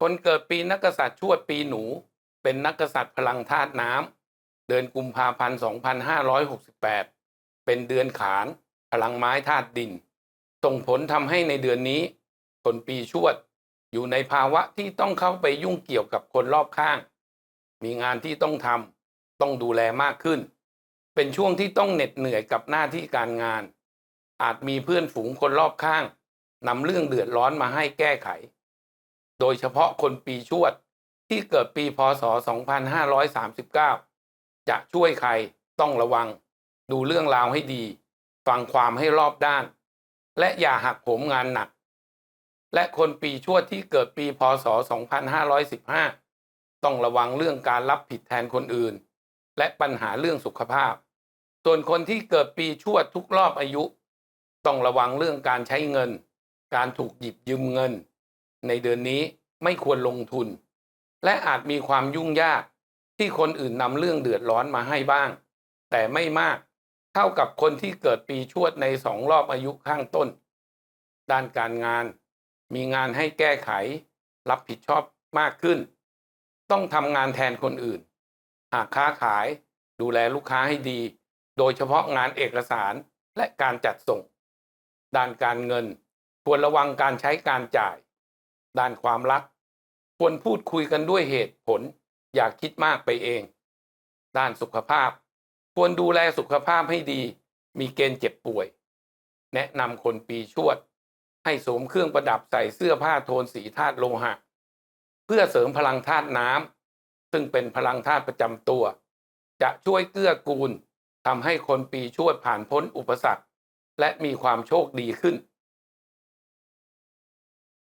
คนเกิดปีนักษัตริย์ชวดปีหนู เป็นนักกษัตริย์พลังธาตุน้ำเดือนกุมภาพันธ์2568 เป็นเดือนขานพลังไม้ธาตุดิน ส่งผลทำให้ในเดือนนี้ คนปีชวดอยู่ในภาวะที่ต้องเข้าไปยุ่งเกี่ยวกับคนรอบข้าง มีงานที่ต้องทำต้องดูแลมากขึ้น เป็นช่วงที่ต้องเหน็ดเหนื่อยกับหน้าที่การงาน อาจมีเพื่อนฝูงคนรอบข้างนำเรื่องเดือดร้อนมาให้แก้ไข โดยเฉพาะคนปีชวดที่เกิดปีพศ 2539 จะช่วยใครต้องระวัง ดูเรื่องราวให้ดี ฟังความให้รอบด้าน และอย่าหักโหมงานหนัก และคนปีชวดที่เกิดปีพศ 2515 ต้องระวังเรื่องการรับผิดแทนคนอื่น และปัญหาเรื่องสุขภาพ ส่วนคนที่เกิดปีชวดทุกรอบอายุ ต้องระวังเรื่องการใช้เงิน การถูกหยิบยืมเงิน ในเดือนนี้ไม่ควรลงทุน และอาจมีความยุ่งยากที่คนอื่นนำเรื่องเดือดร้อนมาให้บ้าง แต่ไม่มากเท่ากับคนที่เกิดปีชวดในสองรอบอายุข้างต้น ด้านการงานมีงานให้แก้ไข รับผิดชอบมากขึ้น ต้องทำงานแทนคนอื่น หากค้าขายดูแลลูกค้าให้ดี โดยเฉพาะงานเอกสารและการจัดส่ง ด้านการเงินควรระวังการใช้การจ่าย ด้านความรัก ควรพูดคุยกันด้วยเหตุผล อย่าคิดมากไปเอง ด้านสุขภาพ ควรดูแลสุขภาพให้ดี มีเกณฑ์เจ็บป่วย แนะนำคนปีชวด ให้สวมเครื่องประดับใส่เสื้อผ้าโทนสีธาตุโลหะ เพื่อเสริมพลังธาตุน้ำซึ่งเป็นพลังธาตุประจำตัว จะช่วยเกื้อกูลทำให้คนปีชวดผ่านพ้นอุปสรรค และมีความโชคดีขึ้น